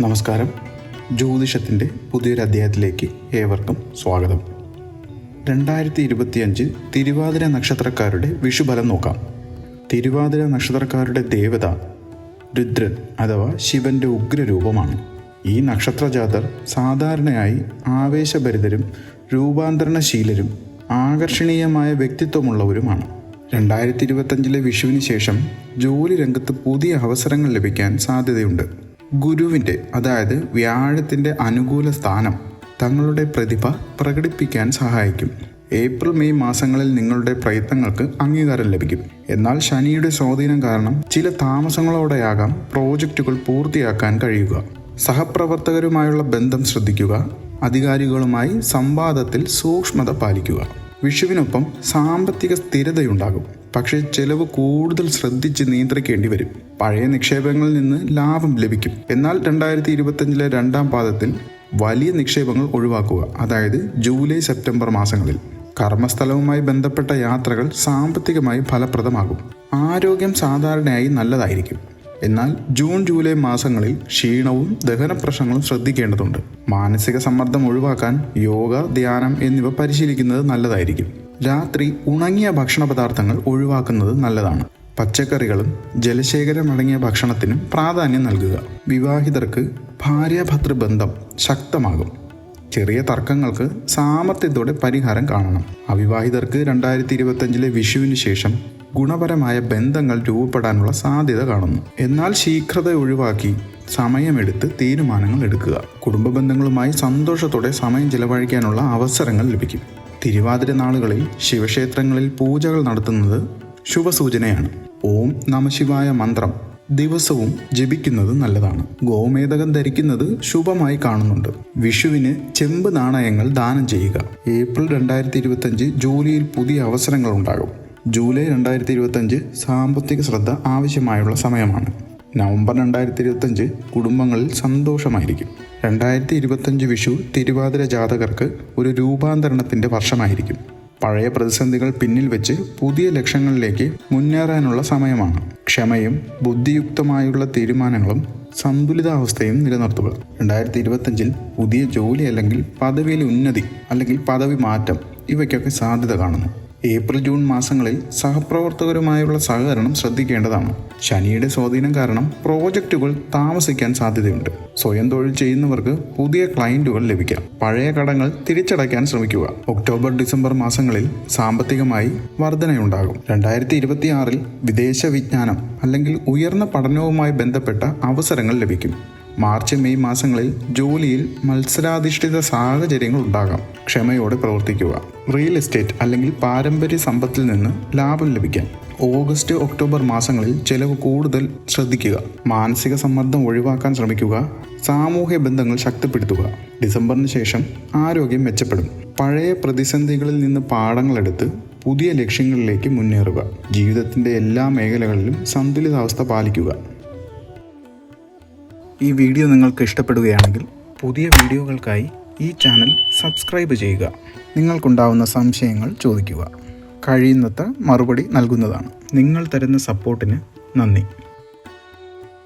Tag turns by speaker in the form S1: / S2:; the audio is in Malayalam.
S1: നമസ്കാരം. ജ്യോതിഷത്തിന്റെ പുതിയൊരു അധ്യായത്തിലേക്ക് ഏവർക്കും സ്വാഗതം. രണ്ടായിരത്തി ഇരുപത്തിയഞ്ച് തിരുവാതിര നക്ഷത്രക്കാരുടെ വിഷുഫലം നോക്കാം. തിരുവാതിര നക്ഷത്രക്കാരുടെ ദേവത രുദ്രൻ അഥവാ ശിവന്റെ ഉഗ്രരൂപമാണ്. ഈ നക്ഷത്രജാതർ സാധാരണയായി ആവേശഭരിതരും രൂപാന്തരണശീലരും ആകർഷണീയമായ വ്യക്തിത്വമുള്ളവരുമാണ്. രണ്ടായിരത്തി ഇരുപത്തഞ്ചിലെ വിഷുവിന് ശേഷം ജോലി രംഗത്ത് പുതിയ അവസരങ്ങൾ ലഭിക്കാൻ സാധ്യതയുണ്ട്. ഗുരുവിന്റെ അതായത് വ്യാഴത്തിന്റെ അനുകൂല സ്ഥാനം തങ്ങളുടെ പ്രതിഭ പ്രകടിപ്പിക്കാൻ സഹായിക്കും. ഏപ്രിൽ മെയ് മാസങ്ങളിൽ നിങ്ങളുടെ പ്രയത്നങ്ങൾക്ക് അംഗീകാരം ലഭിക്കും. എന്നാൽ ശനിയുടെ സ്വാധീനം കാരണം ചില താമസങ്ങളോടെയാകാം പ്രോജക്റ്റുകൾ പൂർത്തിയാക്കാൻ കഴിയുക. സഹപ്രവർത്തകരുമായുള്ള ബന്ധം ശ്രദ്ധിക്കുക. അധികാരികളുമായി സംവാദത്തിൽ സൂക്ഷ്മത പാലിക്കുക. വിഷുവിനൊപ്പം സാമ്പത്തിക സ്ഥിരതയുണ്ടാകും. പക്ഷേ ചെലവ് കൂടുതൽ ശ്രദ്ധിച്ച് നിയന്ത്രിക്കേണ്ടി വരും. പഴയ നിക്ഷേപങ്ങളിൽ നിന്ന് ലാഭം ലഭിക്കും. എന്നാൽ രണ്ടായിരത്തി ഇരുപത്തഞ്ചിലെ രണ്ടാം പാദത്തിൽ വലിയ നിക്ഷേപങ്ങൾ ഒഴിവാക്കുക അതായത് ജൂലൈ സെപ്റ്റംബർ മാസങ്ങളിൽ. കർമ്മസ്ഥലവുമായി ബന്ധപ്പെട്ട യാത്രകൾ സാമ്പത്തികമായി ഫലപ്രദമാകും. ആരോഗ്യം സാധാരണയായി നല്ലതായിരിക്കും. എന്നാൽ ജൂൺ ജൂലൈ മാസങ്ങളിൽ ക്ഷീണവും ദഹന പ്രശ്നങ്ങളും ശ്രദ്ധിക്കേണ്ടതുണ്ട്. മാനസിക സമ്മർദ്ദം ഒഴിവാക്കാൻ യോഗ ധ്യാനം എന്നിവ പരിശീലിക്കുന്നത് നല്ലതായിരിക്കും. രാത്രി ഉണങ്ങിയ ഭക്ഷണ പദാർത്ഥങ്ങൾ ഒഴിവാക്കുന്നത് നല്ലതാണ്. പച്ചക്കറികളും ജലശേഖരമടങ്ങിയ ഭക്ഷണത്തിനും പ്രാധാന്യം നൽകുക. വിവാഹിതർക്ക് ഭാര്യാഭർത്തൃ ബന്ധം ശക്തമാകും. ചെറിയ തർക്കങ്ങൾക്ക് സാമർത്ഥ്യത്തോടെ പരിഹാരം കാണണം. അവിവാഹിതർക്ക് രണ്ടായിരത്തി ഇരുപത്തഞ്ചിലെ വിഷുവിന് ശേഷം ഗുണപരമായ ബന്ധങ്ങൾ രൂപപ്പെടാനുള്ള സാധ്യത കാണുന്നു. എന്നാൽ ശീഘ്രത ഒഴിവാക്കി സമയമെടുത്ത് തീരുമാനങ്ങൾ എടുക്കുക. കുടുംബ ബന്ധങ്ങളുമായി സന്തോഷത്തോടെ സമയം ചെലവഴിക്കാനുള്ള അവസരങ്ങൾ ലഭിക്കും. തിരുവാതിര നാളുകളിൽ ശിവക്ഷേത്രങ്ങളിൽ പൂജകൾ നടത്തുന്നത് ശുഭസൂചനയാണ്. ഓം നമശിവായ മന്ത്രം. ദിവസവും ജപിക്കുന്നത് നല്ലതാണ്. ഗോമേതകം ധരിക്കുന്നത് ശുഭമായി കാണുന്നുണ്ട്. വിഷുവിന് ചെമ്പ് നാണയങ്ങൾ ദാനം ചെയ്യുക. ഏപ്രിൽ രണ്ടായിരത്തി ഇരുപത്തഞ്ച് ജോലിയിൽ പുതിയ അവസരങ്ങൾ ഉണ്ടാകും. ജൂലൈ രണ്ടായിരത്തി ഇരുപത്തഞ്ച് സാമ്പത്തിക ശ്രദ്ധ ആവശ്യമായുള്ള സമയമാണ്. നവംബർ രണ്ടായിരത്തി ഇരുപത്തഞ്ച് കുടുംബങ്ങളിൽ സന്തോഷമായിരിക്കും. രണ്ടായിരത്തി ഇരുപത്തഞ്ച് വിഷു തിരുവാതിര ജാതകർക്ക് ഒരു രൂപാന്തരണത്തിന്റെ വർഷമായിരിക്കും. പഴയ പ്രതിസന്ധികൾ പിന്നിൽ വെച്ച് പുതിയ ലക്ഷ്യങ്ങളിലേക്ക് മുന്നേറാനുള്ള സമയമാണ്. ക്ഷമയും ബുദ്ധിയുക്തമായുള്ള തീരുമാനങ്ങളും സന്തുലിതാവസ്ഥയും നിലനിർത്തുക. രണ്ടായിരത്തി ഇരുപത്തഞ്ചിൽ പുതിയ ജോലി അല്ലെങ്കിൽ പദവിയിലെ ഉന്നതി അല്ലെങ്കിൽ പദവി മാറ്റം ഇവയ്ക്കൊക്കെ സാധ്യത കാണുന്നു. ഏപ്രിൽ ജൂൺ മാസങ്ങളിൽ സഹപ്രവർത്തകരുമായുള്ള സഹകരണം ശ്രദ്ധിക്കേണ്ടതാണ്. ശനിയുടെ സ്വാധീനം കാരണം പ്രോജക്റ്റുകൾ താമസിക്കാൻ സാധ്യതയുണ്ട്. സ്വയം തൊഴിൽ ചെയ്യുന്നവർക്ക് പുതിയ ക്ലയന്റുകൾ ലഭിക്കാം. പഴയ കടങ്ങൾ തിരിച്ചടയ്ക്കാൻ ശ്രമിക്കുക. ഒക്ടോബർ ഡിസംബർ മാസങ്ങളിൽ സാമ്പത്തികമായി വർധനയുണ്ടാകും. രണ്ടായിരത്തി ഇരുപത്തിയാറിൽ വിദേശ വിജ്ഞാനം അല്ലെങ്കിൽ ഉയർന്ന പഠനവുമായി ബന്ധപ്പെട്ട അവസരങ്ങൾ ലഭിക്കും. മാർച്ച് മെയ് മാസങ്ങളിൽ ജോലിയിൽ മത്സരാധിഷ്ഠിത സാഹചര്യങ്ങൾ ഉണ്ടാകാം. ക്ഷമയോടെ പ്രവർത്തിക്കുക. റിയൽ എസ്റ്റേറ്റ് അല്ലെങ്കിൽ പാരമ്പര്യ സമ്പത്തിൽ നിന്ന് ലാഭം ലഭിക്കാം ഓഗസ്റ്റ് ഒക്ടോബർ മാസങ്ങളിൽ ചെലവ് കൂടുതൽ ശ്രദ്ധിക്കുക. മാനസിക സമ്മർദ്ദം ഒഴിവാക്കാൻ ശ്രമിക്കുക. സാമൂഹ്യ ബന്ധങ്ങൾ ശക്തിപ്പെടുത്തുക. ഡിസംബറിന് ശേഷം ആരോഗ്യം മെച്ചപ്പെടും. പഴയ പ്രതിസന്ധികളിൽ നിന്ന് പാഠങ്ങളെടുത്ത് പുതിയ ലക്ഷ്യങ്ങളിലേക്ക് മുന്നേറുക. ജീവിതത്തിന്റെ എല്ലാ മേഖലകളിലും സന്തുലിതാവസ്ഥ പാലിക്കുക. ഈ വീഡിയോ നിങ്ങൾക്ക് ഇഷ്ടപ്പെടുകയാണെങ്കിൽ പുതിയ വീഡിയോകൾക്കായി ഈ ചാനൽ സബ്സ്ക്രൈബ് ചെയ്യുക. നിങ്ങൾക്കുണ്ടാവുന്ന സംശയങ്ങൾ ചോദിക്കുക. കഴിയുന്നത്ര മറുപടി നൽകുന്നതാണ്. നിങ്ങൾ തരുന്ന സപ്പോർട്ടിന് നന്ദി.